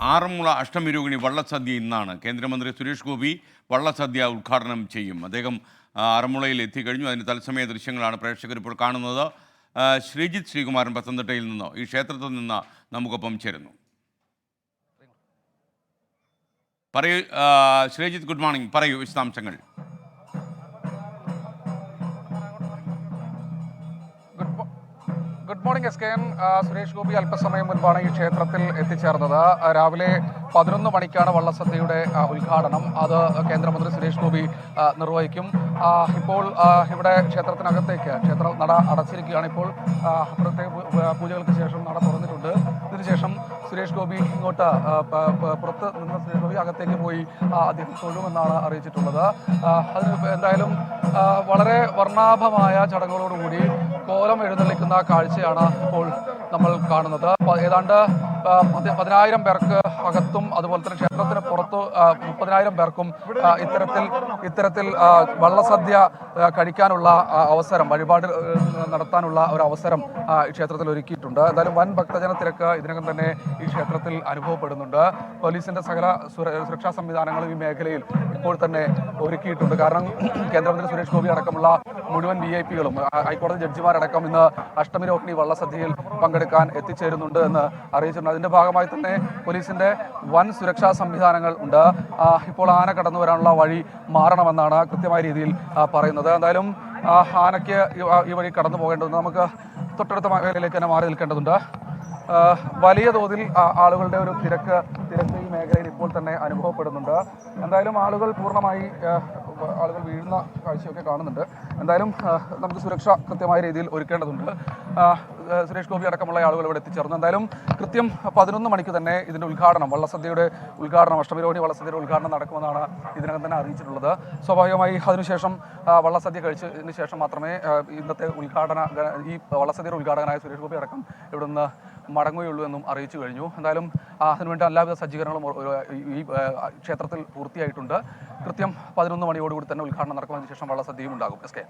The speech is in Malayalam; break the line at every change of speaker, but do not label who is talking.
ആറന്മുള അഷ്ടമിരോഹിണി വള്ളസദ്യ ഇന്നാണ്. കേന്ദ്രമന്ത്രി സുരേഷ് ഗോപി വള്ളസദ്യ ഉദ്ഘാടനം ചെയ്യും. അദ്ദേഹം ആറന്മുളയിൽ എത്തിക്കഴിഞ്ഞു. അതിന് തത്സമയ ദൃശ്യങ്ങളാണ് പ്രേക്ഷകർ ഇപ്പോൾ കാണുന്നത്. ശ്രീജിത്ത് ശ്രീകുമാരൻ പത്തനംതിട്ടയിൽ നിന്നോ ഈ ക്ഷേത്രത്തിൽ നിന്ന് നമുക്കൊപ്പം ചേരുന്നു. പറയൂ ശ്രീജിത്ത് ഗുഡ് മോർണിംഗ്. പറയൂ വിശദാംശങ്ങൾ.
Good morning S K N Suresh Gopi അല്പസമയം മുൻപാണ് ഈ ക്ഷേത്രത്തിൽ എത്തിച്ചേർന്നത്. രാവിലെ പതിനൊന്ന് മണിക്കാണ് വള്ളസദ്യയുടെ ഉദ്ഘാടനം. അത് കേന്ദ്രമന്ത്രി സുരേഷ് ഗോപി നിർവഹിക്കും. ഇപ്പോൾ ഇവിടെ ക്ഷേത്രത്തിനകത്തേക്ക് ക്ഷേത്ര നട അടച്ചിരിക്കുകയാണ് ഇപ്പോൾ. പ്രത്യേക പൂജകൾക്ക് ശേഷം നട തുറന്നിട്ടുണ്ട്. ഇതിനുശേഷം സുരേഷ് ഗോപി ഇങ്ങോട്ട് പുറത്ത് നിന്ന് സുരേഷ് ഗോപി അകത്തേക്ക് പോയി അദ്ദേഹം തൊഴുമെന്നാണ് അറിയിച്ചിട്ടുള്ളത്. അതിന് എന്തായാലും വളരെ വർണാഭമായ ചടങ്ങുകളോടുകൂടി കോലം എഴുന്നള്ളിക്കുന്ന കാഴ്ചയാണ് ഇപ്പോൾ നമ്മൾ കാണുന്നത്. ഏതാണ്ട് പതിനായിരം പേർക്ക് അകത്തും അതുപോലെ തന്നെ ക്ഷേത്രത്തിന് പുറത്ത് ആ, മുപ്പതിനായിരം പേർക്കും ഇത്തരത്തിൽ ഇത്തരത്തിൽ വള്ളസദ്യ കഴിക്കാനുള്ള അവസരം വഴിപാട് നടത്താനുള്ള ഒരു അവസരം ഈ ക്ഷേത്രത്തിൽ ഒരുക്കിയിട്ടുണ്ട്. എന്തായാലും വൻ ഭക്തജന തിരക്ക് ഇതിനകം തന്നെ ഈ ക്ഷേത്രത്തിൽ അനുഭവപ്പെടുന്നുണ്ട്. പോലീസിന്റെ സകല സുര- സുരക്ഷാ സംവിധാനങ്ങളും ഈ മേഖലയിൽ ഇപ്പോൾ തന്നെ ഒരുക്കിയിട്ടുണ്ട്. കാരണം കേന്ദ്രമന്ത്രി സുരേഷ് ഗോപി അടക്കമുള്ള മുഴുവൻ വി ഐ പികളും ഹൈക്കോടതി ജഡ്ജിമാരടക്കം ഇന്ന് അഷ്ടമി രോഹിണി വള്ളസദ്യയിൽ പങ്കെടുക്കാൻ എത്തിച്ചേരുന്നുണ്ട് എന്ന് അറിയിച്ചിട്ടുണ്ട്. അതിന്റെ ഭാഗമായി തന്നെ പോലീസിന്റെ വൻ സുരക്ഷാ സംവിധാനങ്ങൾ ഉണ്ട്. ഇപ്പോൾ ആന കടന്നു വരാനുള്ള വഴി മാറണമെന്നാണ് കൃത്യമായ രീതിയിൽ പറയുന്നത്. എന്തായാലും ആനയ്ക്ക് ഈ വഴി കടന്നു പോകേണ്ടതുണ്ട്. നമുക്ക് തൊട്ടടുത്ത മേഖലയിലേക്ക് തന്നെ മാറി നിൽക്കേണ്ടതുണ്ട്. വലിയ തോതിൽ ആളുകളുടെ ഒരു തിരക്ക് തിരക്ക് മേഖലയിൽ ഇപ്പോൾ തന്നെ അനുഭവപ്പെടുന്നുണ്ട്. എന്തായാലും ആളുകൾ പൂർണമായി ആളുകൾ വീഴുന്ന കാഴ്ചയൊക്കെ കാണുന്നുണ്ട്. എന്തായാലും നമുക്ക് സുരക്ഷ കൃത്യമായ രീതിയിൽ ഒരുക്കേണ്ടതുണ്ട്. സുരേഷ് ഗോപി അടക്കമുള്ള ആളുകൾ ഇവിടെ എത്തിച്ചേർന്നു. എന്തായാലും കൃത്യം പതിനൊന്ന് മണിക്ക് തന്നെ ഇതിന്റെ ഉദ്ഘാടനം വള്ളസദ്യയുടെ ഉദ്ഘാടനം അഷ്ടമിരോഹിണി വള്ളസദ്യയുടെ ഉദ്ഘാടനം നടക്കുമെന്നാണ് ഇതിനകം തന്നെ അറിയിച്ചിട്ടുള്ളത്. സ്വാഭാവികമായി അതിനുശേഷം വള്ളസദ്യ കഴിച്ചതിന് ശേഷം മാത്രമേ ഇന്നത്തെ ഉദ്ഘാടന ഈ വള്ളസദ്യയുടെ ഉദ്ഘാടകനായ സുരേഷ് ഗോപി അടക്കം ഇവിടെ നിന്ന് മടങ്ങുകയുള്ളൂ എന്നും അറിയിച്ചു കഴിഞ്ഞു. എന്തായാലും അതിനുവേണ്ടി എല്ലാവിധ സജ്ജീകരണങ്ങളും ഈ ക്ഷേത്രത്തിൽ പൂർത്തിയായിട്ടുണ്ട്. കൃത്യം പതിനൊന്ന് മണിയോടുകൂടി തന്നെ ഉദ്ഘാടനം നടക്കുന്നതിന് ശേഷം വള്ളസദ്യയും ഉണ്ടാകും എസ് കെ.